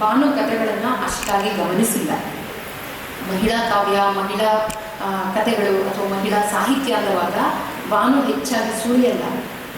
ಭಾನು ಕಥೆಗಳನ್ನು ಅಷ್ಟಾಗಿ ಗಮನಿಸಿಲ್ಲ. ಮಹಿಳಾ ಕಾವ್ಯ, ಮಹಿಳಾ ಕಥೆಗಳು ಅಥವಾ ಮಹಿಳಾ ಸಾಹಿತ್ಯ ಅನ್ನುವಾಗ ಭಾನು ಹೆಚ್ಚಾಗಿ ಸುಳಿಯಲ್ಲ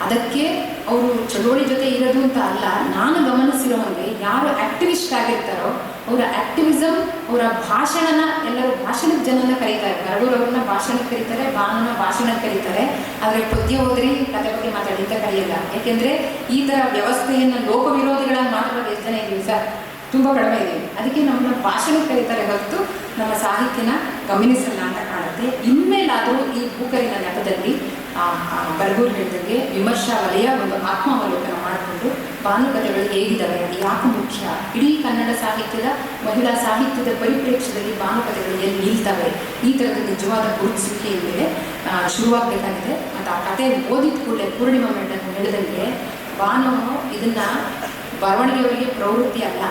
ಅದಕ್ಕೆ ಅವರು ಚಳುವಳಿ ಜೊತೆ ಇರೋದು ಅಂತ ಅಲ್ಲ, ನಾನು ಗಮನಿಸಿರೋ ಹಾಗೆ ಯಾರು ಆಕ್ಟಿವಿಸ್ಟ್ ಆಗಿರ್ತಾರೋ, ಅವರ ಆಕ್ಟಿವಿಸಮ್ ಅವರ ಭಾಷಣನ ಎಲ್ಲರೂ ಭಾಷಣದ ಜನನ ಕರೀತಾರೆ ಬರಗೂರವ್ರನ್ನ ಭಾಷಣಕ್ಕೆ ಕರೀತಾರೆ, ಬಾನನ ಭಾಷಣಕ್ಕೆ ಕರೀತಾರೆ. ಆದರೆ ಪದ್ಯ ಹೋದ್ರಿ ಕತೆ ಬಗ್ಗೆ ಮಾತಾಡಿ ಅಂತ ಕರೆಯಲ್ಲ. ಯಾಕೆಂದ್ರೆ ಈ ಥರ ವ್ಯವಸ್ಥೆಯನ್ನು ಲೋಕ ವಿರೋಧಿಗಳಾಗಿ ಮಾತಾಡೋದು ಎಷ್ಟು ಜನ ಇದೀವಿ ಸರ್? ತುಂಬ ಕಡಿಮೆ ಇದೆ. ಅದಕ್ಕೆ ನಮ್ಮನ್ನ ಭಾಷಣ ಕರೀತಾರೆ ಹೊರತು ನಮ್ಮ ಸಾಹಿತ್ಯನ ಗಮನಿಸಲ್ಲ ಅಂತ ಕಾಣುತ್ತೆ. ಇನ್ಮೇಲಾದರೂ ಈ ಭೂಕರಿನ ನೆಪದಲ್ಲಿ ಬರಗೂರು ಹೇಳಿದಂಗೆ ವಿಮರ್ಶಾ ವಲಯ ಒಂದು ಆತ್ಮಾವಲೋಕನ ಮಾಡಿಕೊಂಡು ಭಾನುಕತೆಗಳು ಹೇಗಿದ್ದಾವೆ, ಅದು ಯಾಕೆ ಮುಖ್ಯ? ಇಡೀ ಕನ್ನಡ ಸಾಹಿತ್ಯದ, ಮಹಿಳಾ ಸಾಹಿತ್ಯದ ಪರಿಪ್ರೇಕ್ಷ್ಯದಲ್ಲಿ ಭಾನುಕತೆಗಳು ಎಲ್ಲಿ ನಿಲ್ತವೆ? ಈ ಥರದ ನಿಜವಾದ ಗುರುತಿಸುವಿಕೆಯ ಮೇಲೆ ಶುರುವಾಗಬೇಕಾಗಿದೆ. ಮತ್ತು ಆ ಕತೆ ಓದಿದ ಕೂಡಲೇ ಪೂರ್ಣಿಮಾ ಮೇಡಮ್ ಹೇಳಿದಂಗೆ, ಭಾನು ಇದನ್ನು ಬರವಣಿಗೆಯವರಿಗೆ ಪ್ರವೃತ್ತಿ ಅಲ್ಲ.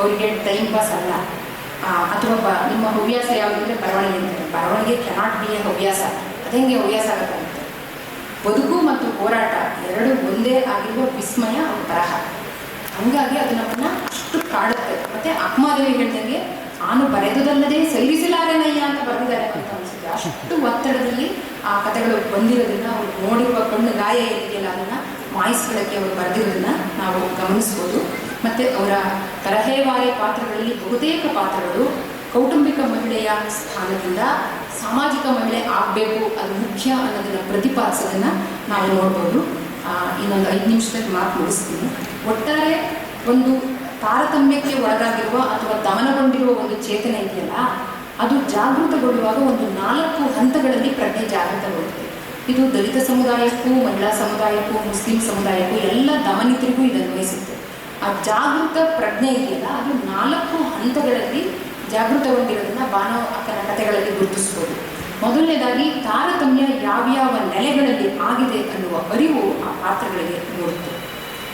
ಅವರಿಗೆ ಟೈಮ್ ಪಾಸ್ ಅಲ್ಲ. ಅಥವಾ ನಿಮ್ಮ ಹವ್ಯಾಸ ಯಾವುದಂದ್ರೆ ಬರವಣಿಗೆ ಅಂತಾರೆ ಬರವಣಿಗೆ ಕೆನಾಟ್ ಬಿ ಎ ಹವ್ಯಾಸ. ಅದಂಗೆ ಹವ್ಯಾಸ ಆಗುತ್ತೆ ಬದುಕು ಮತ್ತು ಹೋರಾಟ ಎರಡು ಒಂದೇ ಆಗಿರುವ ವಿಸ್ಮಯ ಬರಹ. ಹಂಗಾಗಿ ಅದು ನಮ್ಮನ್ನ ಅಷ್ಟು ಕಾಡುತ್ತೆ. ಮತ್ತೆ ಅಕ್ಮಾದೇವಿ ಹೇಳ್ದಂಗೆ, ನಾನು ಬರೆದುದಲ್ಲದೆ ಸಲ್ಲಿಸಲಾರನಯ್ಯ ಅಂತ ಬರೆದಿದ್ದಾರೆ ಅಂತ ಅನಿಸುತ್ತೆ. ಅಷ್ಟು ಒತ್ತಡದಲ್ಲಿ ಆ ಕಥೆಗಳು ಬಂದಿರೋದನ್ನ ಅವ್ರು ನೋಡಿರುವ ಕಣ್ಣು ಗಾಯ ಏನಿದೆಯಲ್ಲ ಅದನ್ನ ಮಾಯಿಸ್ಕೊಳ್ಳೋಕ್ಕೆ ಅವ್ರು ಬರೆದಿರೋದನ್ನ ನಾವು ಗಮನಿಸ್ಬೋದು. ಮತ್ತೆ ಅವರ ತರಹೇವಾರಿ ಪಾತ್ರಗಳಲ್ಲಿ ಬಹುತೇಕ ಪಾತ್ರಗಳು ಕೌಟುಂಬಿಕ ಮಹಿಳೆಯ ಸ್ಥಾನದಿಂದ ಸಾಮಾಜಿಕ ಮಹಿಳೆ ಆಗಬೇಕು, ಅದು ಮುಖ್ಯ ಅನ್ನೋದನ್ನ ಪ್ರತಿಪಾದಿಸೋದನ್ನು ನಾವು ನೋಡ್ಬೋದು. ಇನ್ನೊಂದು ಐದು ನಿಮಿಷದಲ್ಲಿ ಮಾತು ಮುಗಿಸ್ತೀನಿ. ಒಟ್ಟಾರೆ ಒಂದು ತಾರತಮ್ಯಕ್ಕೆ ಒಳಗಾಗಿರುವ ಅಥವಾ ದಮನಗೊಂಡಿರುವ ಒಂದು ಚೇತನೆ ಇದೆಯಲ್ಲ, ಅದು ಜಾಗೃತಗೊಳ್ಳುವಾಗ ಒಂದು ನಾಲ್ಕು ಹಂತಗಳಲ್ಲಿ ಪ್ರಜ್ಞೆ ಜಾಗೃತಗೊಳ್ಳುತ್ತೆ. ಇದು ದಲಿತ ಸಮುದಾಯಕ್ಕೂ, ಮಹಿಳಾ ಸಮುದಾಯಕ್ಕೂ, ಮುಸ್ಲಿಂ ಸಮುದಾಯಕ್ಕೂ ಎಲ್ಲ ದಮನಿತರಿಗೂ ಇದನ್ನು ಅನ್ವಯಿಸುತ್ತೆ. ಆ ಜಾಗೃತ ಪ್ರಜ್ಞೆ ಇದೆಯಲ್ಲ, ಅದು ನಾಲ್ಕು ಹಂತಗಳಲ್ಲಿ ಜಾಗೃತಗೊಂಡಿರೋದನ್ನ ಬಾನೋ ಅಕ್ಕನ ಕಥೆಗಳಲ್ಲಿ ಗುರುತಿಸ್ಬೋದು. ಮೊದಲನೇದಾಗಿ, ತಾರತಮ್ಯ ಯಾವ್ಯಾವ ನೆಲೆಗಳಲ್ಲಿ ಆಗಿದೆ ಅನ್ನುವ ಅರಿವು ಆ ಪಾತ್ರಗಳಿಗೆ ನೋಡುತ್ತೆ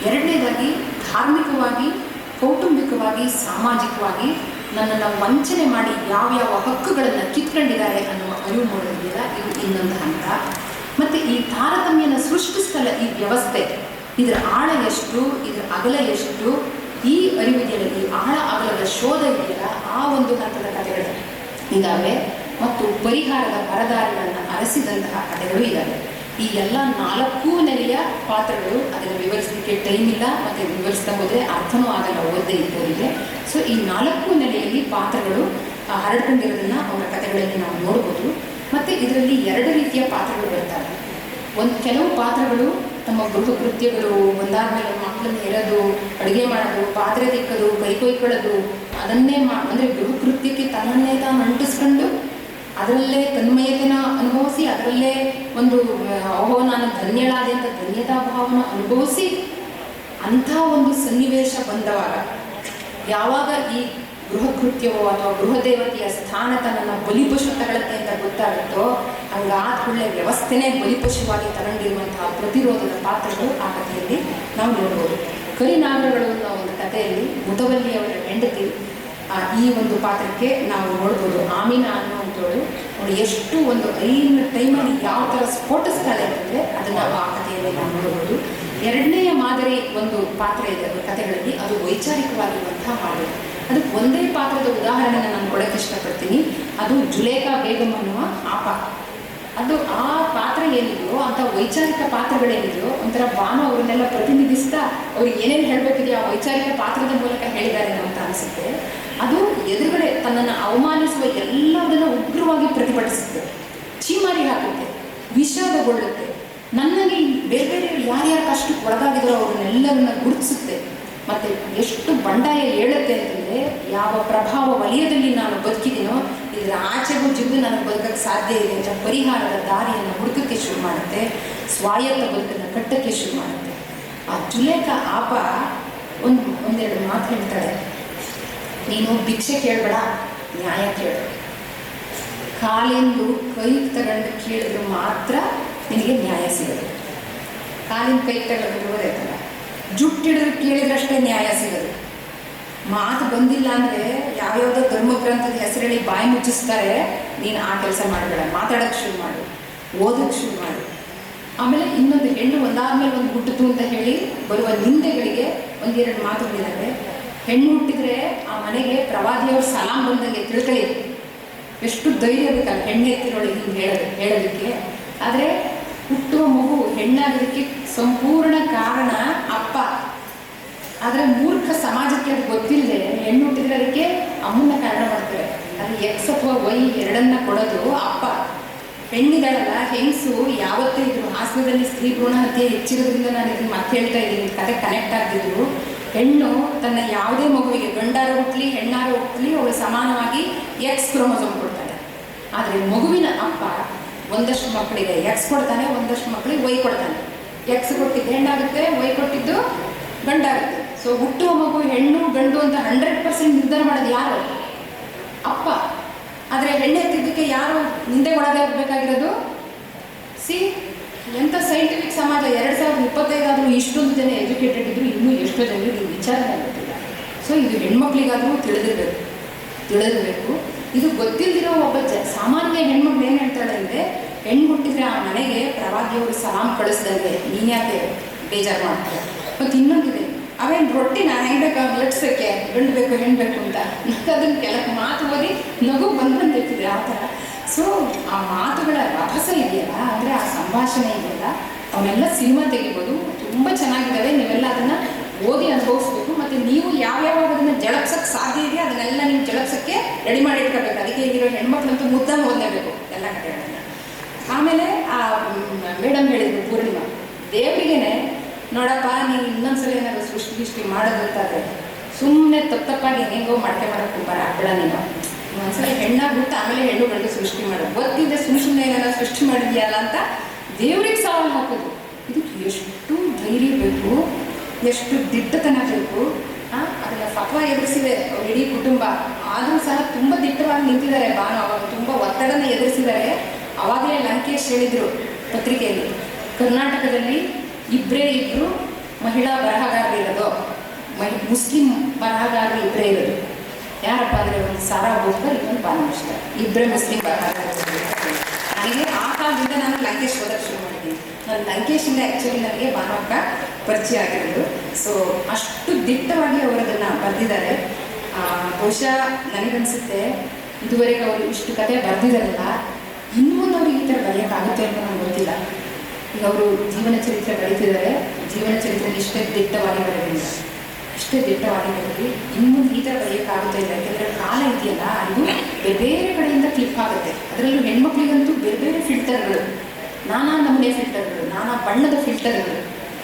ಎರಡನೇದಾಗಿ, ಧಾರ್ಮಿಕವಾಗಿ, ಕೌಟುಂಬಿಕವಾಗಿ, ಸಾಮಾಜಿಕವಾಗಿ ನನ್ನನ್ನು ವಂಚನೆ ಮಾಡಿ ಯಾವ್ಯಾವ ಹಕ್ಕುಗಳನ್ನು ಕಿತ್ಕೊಂಡಿದ್ದಾರೆ ಅನ್ನುವ ಅರಿವು ಮೂಡೋದಿಲ್ಲ ಇದು ಇನ್ನೊಂದು ಹಂತ. ಮತ್ತು ಈ ತಾರತಮ್ಯನ ಸೃಷ್ಟಿಸ್ತಲ್ಲ ಈ ವ್ಯವಸ್ಥೆ. ಇದರ ಆಳ ಎಷ್ಟು, ಇದರ ಅಗಲ ಎಷ್ಟು, ಈ ಅರಿವಿದೆಯಲ್ಲಿ ಆಳ ಅಗಲದ ಶೋಧ ಇದೆಯಲ್ಲ, ಆ ಒಂದು ಹಂತದ ಕಥೆಗಳು. ಇದ್ದಾವೆ ಮತ್ತು ಪರಿಹಾರದ ಪರದಾರಿಗಳನ್ನು ಅರಸಿದಂತಹ ಕಥೆಗಳು ಇದ್ದಾವೆ ಈ ಎಲ್ಲ ನಾಲ್ಕು ನೆಲೆಯ ಪಾತ್ರಗಳು ಅದನ್ನು ವಿವರಿಸಲಿಕ್ಕೆ ಟೈಮ್ ಇಲ್ಲ, ಮತ್ತು ವಿವರಿಸ್ತಾ ಹೋದರೆ ಅರ್ಥನೂ ಆಗಲ್ಲ, ಓದದೆ ಇದ್ದವರಿಗೆ ಸೊ ಈ ನಾಲ್ಕು ನೆಲೆಯಲ್ಲಿ ಪಾತ್ರಗಳು ಹರಡ್ಕೊಂಡಿರೋದನ್ನ ಅವರ ಕಥೆಗಳಲ್ಲಿ ನಾವು ನೋಡ್ಬೋದು. ಮತ್ತು ಇದರಲ್ಲಿ ಎರಡು ರೀತಿಯ ಪಾತ್ರಗಳು ಬರ್ತವೆ. ಒಂದು ಕೆಲವು ಪಾತ್ರಗಳು ತಮ್ಮ ಗೃಹ ಕೃತ್ಯಗಳು ಒಂದಾದ್ಮೇಲೆ ಒಂದು ಮಕ್ಕಳನ್ನ ಇರೋದು ಅಡುಗೆ ಮಾಡೋದು, ಪಾತ್ರೆ ತಿಕ್ಕೋದು ಕೈ ಕೊಯ್ಕೊಳ್ಳೋದು ಅದನ್ನೇ ಮಾ, ಅಂದರೆ ಗೃಹ ಕೃತ್ಯಕ್ಕೆ ತನ್ನನ್ನೇ ತಾನು ಅಂಟಿಸ್ಕೊಂಡು ಅದರಲ್ಲೇ ತನ್ಮಯತೆನ ಅನುಭವಿಸಿ, ಅದರಲ್ಲೇ ಒಂದು ಓಹೋ ನಾನು ಧನ್ಯಳಾದೆ ಧನ್ಯತಾ ಭಾವನ ಅನುಭವಿಸಿ ಅಂಥ ಒಂದು ಸನ್ನಿವೇಶ ಬಂದವಾಗ, ಯಾವಾಗ ಈ ಗೃಹ ಕೃತ್ಯವೋ ಅಥವಾ ಗೃಹದೇವತೆಯ ಸ್ಥಾನ ತನ್ನನ್ನು ಬಲಿಪಶು ತಗೊಳುತ್ತೆ ಅಂತ ಗೊತ್ತಾಗುತ್ತೋ ಹಂಗಾದ ಕೂಡಲೇ ವ್ಯವಸ್ಥೆನೇ ಬಲಿಪಶುವಾಗಿ ತಗೊಂಡಿರುವಂತಹ ಪ್ರತಿರೋಧದ ಪಾತ್ರಗಳು ಆ ಕಥೆಯಲ್ಲಿ ನಾವು ನೋಡ್ಬೋದು. ಕರಿನಾಗರಗಳು ಅನ್ನೋ ಒಂದು ಕಥೆಯಲ್ಲಿ ಮುತವಲ್ಲಿಯವರ ಹೆಂಡತಿ ಆ, ಈ ಒಂದು ಪಾತ್ರಕ್ಕೆ ನಾವು ನೋಡ್ಬೋದು. ಆಮೀನಾ ಅನ್ನುವಂಥವಳು ಅವಳು ಎಷ್ಟು ಒಂದು ಐನ ಟೈಮಲ್ಲಿ ಯಾವ ಥರ ಸ್ಫೋಟಿಸ್ತಾಳೆ ಅಂದರೆ ಅದನ್ನು ಆ ಕಥೆಯಲ್ಲಿ ನಾವು ನೋಡ್ಬೋದು. ಎರಡನೆಯ ಮಾದರಿ ಒಂದು ಪಾತ್ರ ಇದೆ ಕಥೆಗಳಲ್ಲಿ. ಅದು ವೈಚಾರಿಕವಾಗಿರುವಂತಹ ಮಾದರಿ. ಒಂದೇ ಪಾತ್ರದ ಉದಾಹರಣೆನ ನಾನು ಕೊಡೋಕ್ಕೆ ಇಷ್ಟಪಡ್ತೀನಿ. ಅದು ಜುಲೇಖಾ ಬೇಗಂ ಅನ್ನುವ ಆಪ ಅದು ಆ ಪಾತ್ರ ಏನಿದೆಯೋ ಅಂಥ ವೈಚಾರಿಕ ಪಾತ್ರಗಳೇನಿದೆಯೋ, ಒಂಥರ ಭಾನು ಅವರನ್ನೆಲ್ಲ ಪ್ರತಿನಿಧಿಸ್ತಾ ಅವ್ರಿಗೆ ಏನೇನು ಹೇಳಬೇಕಿದೆಯೋ ಆ ವೈಚಾರಿಕ ಪಾತ್ರದ ಮೂಲಕ ಹೇಳಿದ್ದಾರೆ ಅಂತ ಅನಿಸುತ್ತೆ. ಅದು ಎದುರುಗಡೆ ತನ್ನನ್ನು ಅವಮಾನಿಸುವ ಎಲ್ಲದನ್ನು ಉಗ್ರವಾಗಿ ಪ್ರತಿಭಟಿಸುತ್ತೆ. ಚೀಮಾರಿ ಹಾಕುತ್ತೆ, ವಿಷಾದಗೊಳ್ಳುತ್ತೆ. ನನ್ನಲ್ಲಿ ಬೇರೆ ಬೇರೆ ಯಾರ್ಯಾರು ಕಷ್ಟಕ್ಕೆ ಒಳಗಾಗಿದ್ರು ಅವ್ರನ್ನೆಲ್ಲರನ್ನ ಗುರುತಿಸುತ್ತೆ. ಮತ್ತೆ ಎಷ್ಟು ಬಂಡಾಯ ಹೇಳುತ್ತೆ ಅಂತಂದರೆ ಯಾವ ಪ್ರಭಾವ ವಲಯದಲ್ಲಿ ನಾನು ಬದುಕಿದ್ದೀನೋ ಇದರ ಆಚೆಗೂ ಜಿದ್ದು ನನಗೆ ಬದುಕಕ್ಕೆ ಸಾಧ್ಯ ಇದೆ ಅಂತ ಪರಿಹಾರದ ದಾರಿಯನ್ನು ಹುಡುಕಕ್ಕೆ ಶುರು ಮಾಡುತ್ತೆ. ಸ್ವಾಯತ್ತ ಬದುಕನ್ನು ಕಟ್ಟಕ್ಕೆ ಶುರು ಮಾಡುತ್ತೆ. ಆ ಜುಲೇಖ ಆಪ ಒಂದು, ಒಂದೆರಡು ಮಾತು ಹೇಳ್ತಾಳೆ. ನೀನು ಭಿಕ್ಷೆ ಕೇಳಬೇಡ, ನ್ಯಾಯ ಕೇಳು. ಕಾಲೆಂದು ಕೈ ತಗೊಂಡು ಕೇಳಿದ್ರೆ ಮಾತ್ರ ನಿನಗೆ ನ್ಯಾಯ ಸಿಗೋದು ಕಾಲಿನ ಕೈ ತಗೊಂಡು ಜುಟ್ಟಿಡಿದ್ರೆ ಕೇಳಿದ್ರಷ್ಟೇ ನ್ಯಾಯ ಸಿಗೋದು ಮಾತು ಬಂದಿಲ್ಲ ಅಂದರೆ ಯಾವ್ಯಾವುದೋ ಧರ್ಮಗ್ರಂಥದ ಹೆಸರೇಳಿ ಬಾಯಿ ಮುಚ್ಚಿಸ್ತಾರೆ. ನೀನು ಆ ಕೆಲಸ ಮಾಡಬೇಡ. ಮಾತಾಡೋಕ್ಕೆ ಶುರು ಮಾಡು. ಓದೋಕ್ಕೆ ಶುರು ಮಾಡು. ಆಮೇಲೆ ಇನ್ನೊಂದು ಹೆಣ್ಣು ಒಂದಾದ್ಮೇಲೆ ಒಂದು ಹುಟ್ಟಿತು ಅಂತ ಹೇಳಿ ಬರುವ ನಿಂದೆಗಳಿಗೆ ಒಂದೆರಡು ಮಾತುಗಳಿದ್ದಾವೆ ಹೆಣ್ಣು ಹುಟ್ಟಿದ್ರೆ ಆ ಮನೆಗೆ ಪ್ರವಾದಿಯವ್ರ ಸಲಾಂ ಬಂದಂಗೆ ತಿಳ್ಕೊಳ್ಳಿ ಎಷ್ಟು ಧೈರ್ಯ ಬೇಕಲ್ಲ ಹೆಣ್ಣು ಎತ್ತಿರೋಳಿ ಹಿಂಗೆ ಹೇಳೋದು ಹೇಳೋದಕ್ಕೆ ಆದರೆ ಹುಟ್ಟುವ ಮಗು ಹೆಣ್ಣಾಗೋದಕ್ಕೆ ಸಂಪೂರ್ಣ ಕಾರಣ ಅಪ್ಪ ಆದರೆ ಮೂರ್ಖ ಸಮಾಜಕ್ಕೆ ಅದು ಗೊತ್ತಿಲ್ಲದೆ ಹೆಣ್ಣು ಹುಟ್ಟಿದ್ರೆ ಅದಕ್ಕೆ ಅಮ್ಮನ ಕಾರಣ ಮಾಡ್ತಾರೆ ಅದು ಎಕ್ಸ್ ಅಥವಾ ವೈ ಎರಡನ್ನ ಕೊಡೋದು ಅಪ್ಪ. ಹೆಣ್ಣಿಗಳಲ್ಲ ಹೆಂಗಸು ಯಾವತ್ತೂ ಇದ್ರು ಹಾಸನದಲ್ಲಿ ಸ್ತ್ರೀ ಭ್ರೂಣ ಹತ್ಯೆ ಹೆಚ್ಚಿರೋದ್ರಿಂದ ನಾನು ಇದನ್ನು ಮತ್ತೆ ಹೇಳ್ತಾ ಇದ್ದೀನಿ, ಕತೆ ಕನೆಕ್ಟ್ ಆಗ್ತಿದ್ರು ಹೆಣ್ಣು ತನ್ನ ಯಾವುದೇ ಮಗುವಿಗೆ ಗಂಡಾರ ಹುಟ್ಟಲಿ ಹೆಣ್ಣಾರ ಹುಟ್ಟಲಿ ಅವಳು ಸಮಾನವಾಗಿ ಎಕ್ಸ್ ಕ್ರೋಮೋಸೋಮ್ ಕೊಡ್ತಾಳೆ. ಆದರೆ ಮಗುವಿನ ಅಪ್ಪ ಒಂದಷ್ಟು ಮಕ್ಕಳಿಗೆ ಎಕ್ಸ್ ಕೊಡ್ತಾನೆ, ಒಂದಷ್ಟು ಮಕ್ಕಳಿಗೆ ವೈ ಕೊಡ್ತಾನೆ. ಎಕ್ಸ್ ಕೊಟ್ಟಿದ್ದು ಹೆಣ್ಣಾಗುತ್ತೆ ವೈ ಕೊಟ್ಟಿದ್ದು ಗಂಡಾಗುತ್ತೆ. ಸೊ ಹುಟ್ಟುವ ಮಗು, ಹೆಣ್ಣು, ಗಂಡು ಅಂತ ಹಂಡ್ರೆಡ್ ಪರ್ಸೆಂಟ್ ನಿರ್ಧಾರ ಮಾಡೋದು ಯಾರು? ಅಪ್ಪ. ಆದರೆ ಹೆಣ್ಣೆತ್ತಿದ್ದಕ್ಕೆ ಯಾರು ನಿಂದೆ ಒಳಗಾಗಬೇಕಾಗಿರೋದು? ಸಿ ಎಂಥ ಸೈಂಟಿಫಿಕ್ ಸಮಾಜ, ಎರಡು ಸಾವಿರದ ಇಪ್ಪತ್ತೈದಾದರೂ ಇಷ್ಟೊಂದು ಜನ ಎಜುಕೇಟೆಡ್ ಇದ್ದರೂ ಇನ್ನೂ ಎಷ್ಟೋ ಜನರಿಗೆ ಈ ವಿಚಾರ ಗೊತ್ತಿಲ್ಲ. ಸೊ ಇದು ಹೆಣ್ಮಕ್ಳಿಗಾದರೂ ತಿಳಿದಿರಬೇಕು. ತಿಳಿದಿರಬೇಕು. ಇದು ಗೊತ್ತಿಲ್ಲದಿರೋ ಒಬ್ಬ ಜ, ಸಾಮಾನ್ಯ ಹೆಣ್ಮಕ್ಳು ಏನು ಹೇಳ್ತಾಳೆ ಅಂದರೆ, ಹೆಣ್ಣು ಹುಟ್ಟಿದ್ರೆ ಆ ಮನೆಗೆ ಪ್ರವಾದಿಯವರು ಸಲಾಮ್ ಕಳಿಸ್ದಂಗೆ. ನೀನ್ಯಾಕೆ ಬೇಜಾರು ಮಾಡ್ತಾರೆ ಮತ್ತು ಇನ್ನೊಂದಿದೆ. ಅವೇನು ರೊಟ್ಟಿ ನಾನು ಹೆಂಗೆ ಬೇಕು ಲಟ್ಸೋಕ್ಕೆ, ಗಂಡು ಬೇಕು, ಹೆಣ್ಣು ಅಂತ ಅದನ್ನ ಕೆಲವು ಮಾತು ಓದಿ ನಗು ಬಂದು ಬಂದಿರ್ತಿದೆ ಆ ಥರ. ಸೊ ಆ ಮಾತುಗಳ ರಭಸ ಇದೆಯಲ್ಲ, ಅಂದರೆ ಆ ಸಂಭಾಷಣೆ ಇದೆಯಲ್ಲ, ಅವನ್ನೆಲ್ಲ ಸಿನಿಮಾ ತೆಗಿಬೋದು, ತುಂಬ ಚೆನ್ನಾಗಿದ್ದಾವೆ, ನೀವೆಲ್ಲ ಅದನ್ನು ಓದಿ ಅನುಭವಿಸ್ಬೇಕು, ಮತ್ತು ನೀವು ಯಾವ್ಯಾವಾಗ ಅದನ್ನು ಜಳಪ್ಸಕ್ಕೆ ಸಾಧ್ಯ ಇದೆಯಾ ಅದನ್ನೆಲ್ಲ ನೀವು ಜಳಪ್ಸಕ್ಕೆ ರೆಡಿ ಮಾಡಿ ಇಟ್ಕೋಬೇಕು ಅದಕ್ಕೆ ಈಗಿರೋ ಹೆಣ್ಮಕ್ಳಂತೂ ಮುದ್ದಾಗಿ ಓದಲೇಬೇಕು ಎಲ್ಲ ಕಡೆಗಳನ್ನ. ಆಮೇಲೆ, ಆ ಮೇಡಮ್ ಹೇಳಿದ್ರು ಪೂರ್ಣಿಮಾ, ದೇವರಿಗೇನೆ ನೋಡಪ್ಪ, ನೀನು ಇನ್ನೊಂದ್ಸಲ ಏನಾದ್ರು ಸೃಷ್ಟಿ ಗಿಷ್ಟಿ ಮಾಡೋದಂತಾದ್ರೆ ಸುಮ್ಮನೆ ತಪ್ಪು ತಪ್ಪಾಗಿ ಹೆಂಗೋ ಮಾಡ್ಕೆ ಮಾಡಕ್ಕೆ ಬರ ನೀನು. ಒಂದ್ಸಲ ಹೆಣ್ಣಾಗಿ ಬಿಟ್ಟು ಆಮೇಲೆ ಹೆಣ್ಣು ಗಂಡು ಸೃಷ್ಟಿ ಮಾಡೋದು ಗೊತ್ತಿದ್ದೆ ಸುಮ್ಮ ಸುಮ್ಮನೆ ಏನಾರ ಸೃಷ್ಟಿ ಮಾಡಿದ್ಯಲ್ಲ ಅಂತ ದೇವ್ರಿಗೆ ಸವಾಲು ಹಾಕೋದು. ಇದಕ್ಕೆ ಎಷ್ಟು ಧೈರ್ಯ ಬೇಕು, ಎಷ್ಟು ದಿಟ್ಟತನ ಬೇಕು. ಅದನ್ನ ಫತ್ವಾ ಎದುರಿಸಿದೆ ಇಡೀ ಕುಟುಂಬ. ಆದರೂ ಸಹ ತುಂಬ ದಿಟ್ಟವಾಗಿ ನಿಂತಿದ್ದಾರೆ. ಬಾನು ಅವಾಗ ತುಂಬ ಒತ್ತಡನ ಎದುರಿಸಿದ್ದಾರೆ. ಅವಾಗಲೇ ಲಂಕೇಶ್ ಹೇಳಿದರು ಪತ್ರಿಕೆಯಲ್ಲಿ, ಕರ್ನಾಟಕದಲ್ಲಿ ಇಬ್ಬರೇ ಇಬ್ಬರು ಮಹಿಳಾ ಬರಹಗಾರರು ಇರೋದು. ಮಹಿ, ಮುಸ್ಲಿಂ ಬರಹಗಾರರು ಇಬ್ಬರೇ ಇರೋದು. ಯಾರಪ್ಪ ಅಂದರೆ ಒಂದು ಸಾರಾ ಬೋಸ್ಕರ್ ಇನ್ನೊಂದು ಬಾನು ಅಷ್ಟ ಇಬ್ಬರೇ ಮುಸ್ಲಿಂ ಬರಹಗಾರರು ನನಗೆ ಆ ಕಾಲದಿಂದ ನಾನು ಲಂಕೇಶ್ ಓದಕ್ಕೆ ಶುರು ಮಾಡಿದ್ದೀನಿ. ನಾನು ಲಂಕೇಶಿಂದ ಆ್ಯಕ್ಚುಲಿ ನನಗೆ ಭಾನುವಕ್ಕ ಪರಿಚಯ ಆಗಿರೋದು. ಸೊ ಅಷ್ಟು ದಿಟ್ಟವಾಗಿ ಅವರು ಅದನ್ನು ಬರೆದಿದ್ದಾರೆ ಬಹುಶಃ ನನಗನ್ಸುತ್ತೆ ಇದುವರೆಗೆ ಅವರು ಇಷ್ಟು ಕತೆ ಬರೆದಿದ್ದಾರಲ್ಲ ಇನ್ನೂ ಒಂದು ಅವ್ರಿಗೆ ಈ ಥರ ಬರೆಯೋಕ್ಕಾಗುತ್ತೆ ಅಂತ ನಾನು ಗೊತ್ತಿಲ್ಲ. ಈಗ ಅವರು ಜೀವನ ಚರಿತ್ರೆ ಬರೀತಿದ್ದಾರೆ. ಜೀವನ ಚರಿತ್ರೆ ಇಷ್ಟೇ ದಿಟ್ಟವಾಗಿ ಬರೆದಿಲ್ಲ ಇಷ್ಟೇ ದಿಟ್ಟವಾಗಿ ಬರೀ ಇನ್ನೂ ಈ ಥರ ಬರೆಯೋಕ್ಕಾಗುತ್ತೆ ಇಲ್ಲ. ಯಾಕೆಂದರೆ ಕಾಲ ಇದೆಯಲ್ಲ, ಅದು ಬೇರೆ ಬೇರೆ ಕಡೆಯಿಂದ ಕ್ಲಿಪ್ ಆಗುತ್ತೆ. ಅದರಲ್ಲೂ ಹೆಣ್ಮಕ್ಳಿಗಂತೂ ಬೇರೆ ಬೇರೆ ಫಿಲ್ಟರ್ಗಳು ನಾನಾ ನಮೂನೆ ಫಿಲ್ಟರ್ಗಳು ನಾನಾ ಬಣ್ಣದ ಫಿಲ್ಟರ್ಗಳು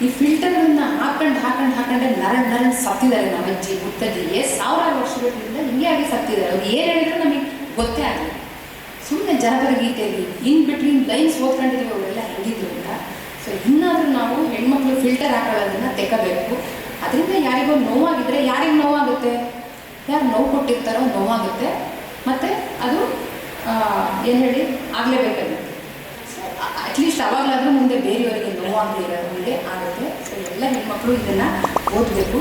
ಈ ಫಿಲ್ಟರ್ಗಳನ್ನ ಹಾಕೊಂಡು ಹಾಕೊಂಡು ಹಾಕೊಂಡೆ ನರಳ್ ನರಳ್ ಸತ್ತಿದ್ದಾರೆ ನಮ್ಮ ಅಜ್ಜಿ ಮುತ್ತಜ್ಜಿ ಸಾವಿರಾರು ವರ್ಷಗಳಿಂದ ಹಿಂಗೆ ಆಗಿ ಸತ್ತಿದ್ದಾರೆ. ಅವ್ರು ಏನು ಹೇಳಿದ್ರು ನಮಗೆ ಗೊತ್ತೇ ಆಗಲ್ಲ ಸುಮ್ಮನೆ ಜನಪದ ಗೀತೆಯಲ್ಲಿ ಇನ್ ಬಿಟ್ವೀನ್ ಲೈನ್ಸ್ ಓದ್ಕೊಂಡಿದ್ದೀವಿ ಅವರೆಲ್ಲ. ಸೊ ಇನ್ನಾದರೂ ನಾವು ಹೆಣ್ಮಕ್ಳು ಫಿಲ್ಟರ್ ಹಾಕೊಳ್ಳೋದನ್ನ ತೆಕ್ಕಬೇಕು ಅದರಿಂದ ಯಾರಿಗೋ ನೋವಾಗಿದ್ರೆ ಯಾರಿಗೆ ನೋವಾಗುತ್ತೆ? ಯಾರು ನೋವು ಕೊಟ್ಟಿರ್ತಾರೋ ನೋವಾಗುತ್ತೆ. ಮತ್ತು ಅದು ಏನು ಹೇಳಿ ಆಗಲೇಬೇಕಾಗುತ್ತೆ ಸೊ ಅಟ್ಲೀಸ್ಟ್ ಅವಾಗಲಾದರೂ ಮುಂದೆ ಬೇರೆಯವರಿಗೆ ಹಾಗೆ ಆಗುತ್ತೆ. ಸೊ ಎಲ್ಲ ಹೆಣ್ಮಕ್ಳು ಇದನ್ನು ಓದಬೇಕು.